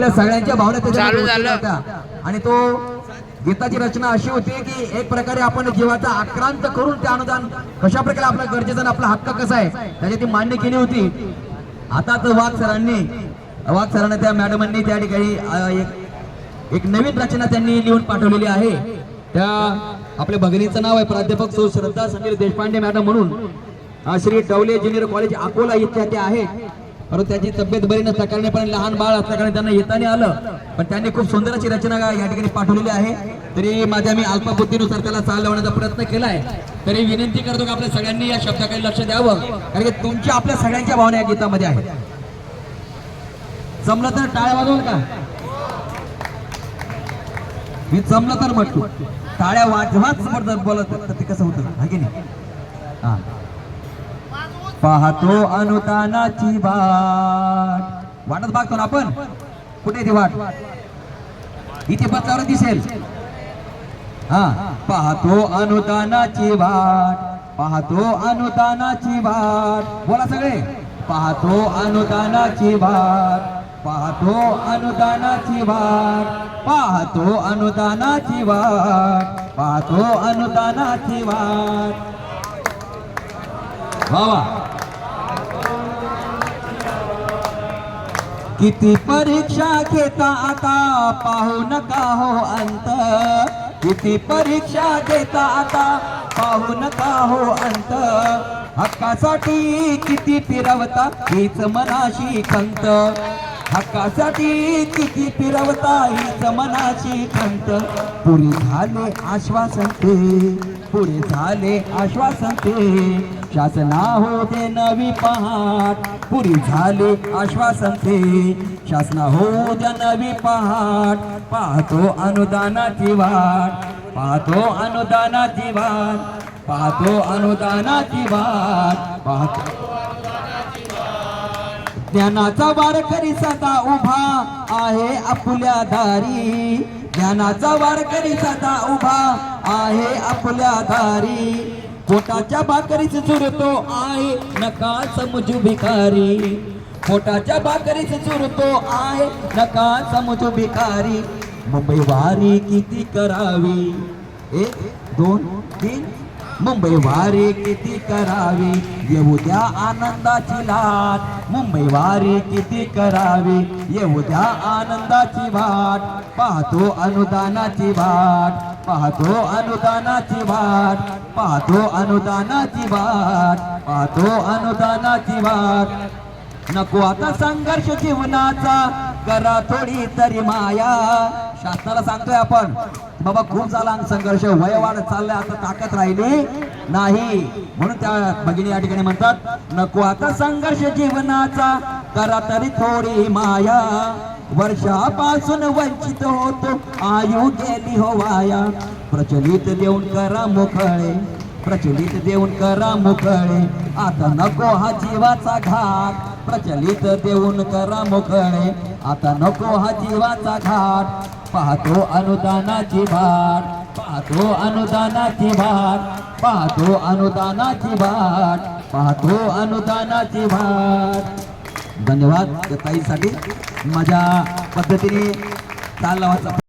आपल्या सगळ्यांच्या भावना. होत्या आणि तो गीताची रचना अशी होती की एक प्रकारे आपण जीवाचा आक्रांत करून ते अनुदान कशा प्रकारे आपला गरजेचा आपला हक्क कसा आहे त्याची ती मान्य केली होती. आता तर वाघ सरांनी वाघ सरांना त्या मॅडमांनी त्या ठिकाणी एक एक नवीन रचना त्यांनी लिहून पाठवलेली आहे. त्या आपल्या भगिनीचं नाव आहे प्राध्यापक सौ श्रद्धा समीर देशपांडे मॅडम म्हणून. श्री टवले ज्युनियर कॉलेज अकोला इथे ते आहेत. परंतु त्याची तब्येत बरी नसल्या कारण पण लहान बाळ असल्या कारण त्यांना येता नाही आलं. पण त्यांनी खूप सुंदर अशी रचना या ठिकाणी पाठवलेली आहे. तरी माझ्या मी अल्पबुद्धीनुसार त्याला चाल लावण्याचा प्रयत्न केलाय. तरी विनंती करतो की आपल्या सगळ्यांनी या शब्दाकडे लक्ष द्यावं. कारण की तुमची आपल्या सगळ्यांच्या भावना या गीतामध्ये आहेत. जमलं तर टाळ्या वाजवल का? मी जमलं तर म्हटलो. टाळ्या वाजवाच बोलत तर ते कसं होतं? हा की नाही? हा. पाहतो अनुदानाची वाट. वाटत बघतो ना आपण? कुठे ती वाट? इथे पत्रावर दिसेल. हा पाहतो अनुदानाची वाट. पाहतो अनुदानाची वाट. बोला सगळे. पाहतो अनुदानाची वाट. पाहतो अनुदानाची वाट. पाहतो अनुदानाची वाट. पाहतो अनुदानाची वाट. वा. किती परीक्षा घेता आता पाहू नका हो अंत. किती परीक्षा घेता आता पाहू नका हो अंत. हक्कासाठी किती फिरवता हीच मनाशी खंत. हक्कासाठी किती फिरवता हीच मनाची खंत. पुरी झाले आश्वासन ते पुढे झाले आश्वासन ते. शासना होते नवी पहाट. पुरी झाले आश्वासन ते. शासना हो द्या नवी पहाट. पाहतो अनुदानाची वाट. पाहतो अनुदानाची वाट. पाहतो अनुदानाची वाट. पाहतो ज्ञानाचा वारकरी सदा उभा आहे आपल्या दारी. ज्ञानाचा वारकरी सदा उभा आहे आपल्या दारी. पोटाच्या भाकरीच चुरतो आहे नका समजू भिकारी. पोटाच्या भाकरीच चुरतो आहे नका समजू भिकारी. मुंबई वारी किती करावी? एक दोन तीन. मुंबई वारी किती करावी? येऊ द्या आनंदाची लाट. मुंबई वारी किती करावी? येऊ द्या आनंदाची वाट. पाहतो अनुदानाची वाट. पाहतो अनुदानाची वाट. पाहतो अनुदानाची वाट पाहतो अनुदानाची वाट. नको आता संघर्ष जीवनाचा करा थोडी तरी माया. शासनाला सांगतोय आपण बाबा खूप झाला संघर्ष वय वाढत चाललंय आता ताकद राहिली नाही. म्हणून त्या भगिनी या ठिकाणी म्हणतात नको आता संघर्ष जीवनाचा करा तरी थोडी माया. वर्षापासून वंचित होतो. आयु गेली हो वाया प्रचलित देऊन करा मुखळे प्रचलित देऊन करा मुखळे आता नको हा जीवाचा घाट. प्रचलित देऊन करा मुखळे आता नको हा जीवाचा घाट. पाहतो अनुदानाची भाट पाहतो अनुदानाची भाट पाहतो अनुदानाची भाट पाहतो अनुदानाची भाट धन्यवाद. त्या ताईसाठी. माझ्या पद्धतीने चाल लावायचा